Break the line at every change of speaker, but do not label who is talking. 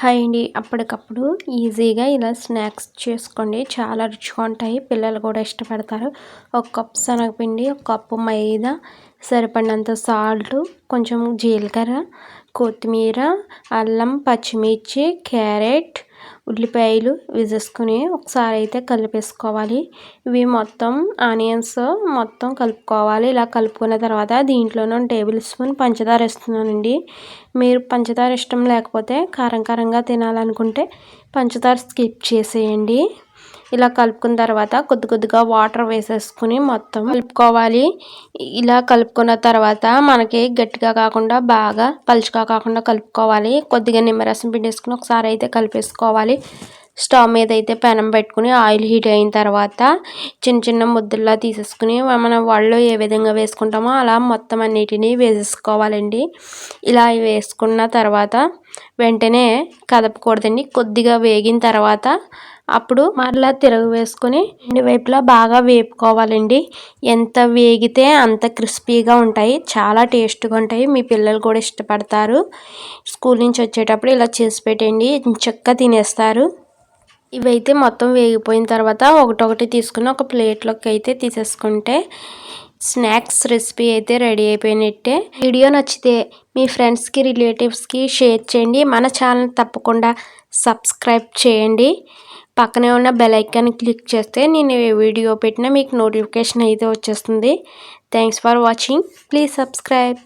Hi అండి. అప్పటికప్పుడు ఈజీగా ఇలా స్నాక్స్ చేసుకోండి. చాలా రుచిగా ఉంటాయి. పిల్లలు కూడా ఇష్టపడతారు. ఒక కప్పు శనగపిండి ఒక కప్పు మైదా సరిపడినంత సాల్ట్ కొంచెం జీలకర్ర కొత్తిమీర అల్లం పచ్చిమిర్చి క్యారెట్ ఉల్లిపాయలు వేసేసుకుని ఒకసారి అయితే కలిపేసుకోవాలి. ఇవి మొత్తం ఆనియన్స్ మొత్తం కలుపుకోవాలి. ఇలా కలుపుకున్న తర్వాత దీంట్లోనే టేబుల్ స్పూన్ పంచదార వేస్తున్నానండి. మీరు పంచదార ఇష్టం లేకపోతే కారం కారంగా తినాలనుకుంటే పంచదార స్కిప్ చేసేయండి. ఇలా కలుపుకున్న తర్వాత కొద్ది కొద్దిగా వాటర్ వేసేసుకుని మొత్తం కలుపుకోవాలి. ఇలా కలుపుకున్న తర్వాత మనకి గట్టిగా కాకుండా బాగా పలుచగా కాకుండా కలుపుకోవాలి. కొద్దిగా నిమ్మరసం పిండేసుకుని ఒకసారి అయితే కలిపేసుకోవాలి. స్టవ్ మీద అయితే పెనం పెట్టుకుని ఆయిల్ హీట్ అయిన తర్వాత చిన్న చిన్న ముద్దల్లా తీసేసుకుని మనం వాళ్ళు ఏ విధంగా వేసుకుంటామో అలా మొత్తం అన్నిటినీ వేసేసుకోవాలండి. ఇలా వేసుకున్న తర్వాత వెంటనే కదపకూడదండి. కొద్దిగా వేగిన తర్వాత అప్పుడు మరలా తిరగ వేసుకొని రెండు వైపులా బాగా వేపుకోవాలండి. ఎంత వేగితే అంత క్రిస్పీగా ఉంటాయి. చాలా టేస్ట్గా ఉంటాయి. మీ పిల్లలు కూడా ఇష్టపడతారు. స్కూల్ నుంచి వచ్చేటప్పుడు ఇలా చేసి పెట్టండి. చక్కగా తినేస్తారు. ఇవైతే మొత్తం వేగిపోయిన తర్వాత ఒకటొకటి తీసుకుని ఒక ప్లేట్లోకి అయితే తీసేసుకుంటే స్నాక్స్ రెసిపీ అయితే రెడీ అయిపోయినట్టే. వీడియో నచ్చితే మీ ఫ్రెండ్స్కి రిలేటివ్స్కి షేర్ చేయండి. మన ఛానల్ తప్పకుండా సబ్స్క్రైబ్ చేయండి. పక్కనే ఉన్న బెల్ ఐకాన్ క్లిక్ చేస్తే నేను ఏ వీడియో పెట్టినా మీకు నోటిఫికేషన్ అయితే వచ్చేస్తుంది. Thanks for watching. Please subscribe.